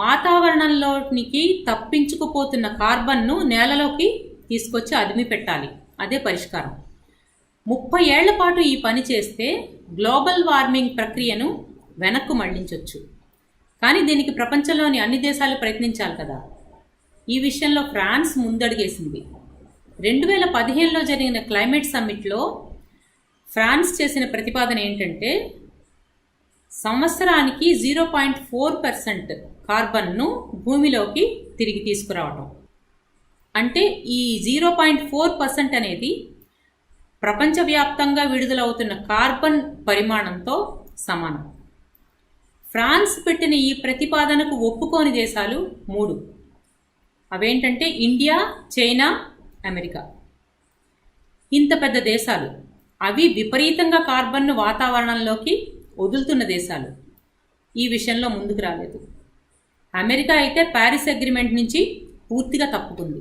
వాతావరణంలోనికి తప్పించుకుపోతున్న కార్బన్ను నేలలోకి తీసుకొచ్చి అదిమి పెట్టాలి. అదే పరిష్కారం. ముప్పై ఏళ్ళ పాటు ఈ పని చేస్తే గ్లోబల్ వార్మింగ్ ప్రక్రియను వెనక్కు మళ్ళించవచ్చు కానీ దీనికి ప్రపంచంలోని అన్ని దేశాలు ప్రయత్నించాలి కదా. ఈ విషయంలో ఫ్రాన్స్ ముందడుగేసింది. రెండు వేల పదిహేనులో జరిగిన క్లైమేట్ సమ్మిట్లో ఫ్రాన్స్ చేసిన ప్రతిపాదన ఏంటంటే సంవత్సరానికి జీరో పాయింట్ ఫోర్ పర్సెంట్ కార్బన్ను భూమిలోకి తిరిగి తీసుకురావటం. అంటే ఈ జీరో పాయింట్ ఫోర్ పర్సెంట్ అనేది ప్రపంచవ్యాప్తంగా విడుదలవుతున్న కార్బన్ పరిమాణంతో సమానం. ఫ్రాన్స్ పెట్టిన ఈ ప్రతిపాదనకు ఒప్పుకోని దేశాలు మూడు. అవేంటంటే ఇండియా చైనా అమెరికా. ఇంత పెద్ద దేశాలు. అవి విపరీతంగా కార్బన్ను వాతావరణంలోకి వదులుతున్న దేశాలు ఈ విషయంలో ముందుకు రాలేదు. అమెరికా అయితే ప్యారిస్ అగ్రిమెంట్ నుంచి పూర్తిగా తప్పుకుంది.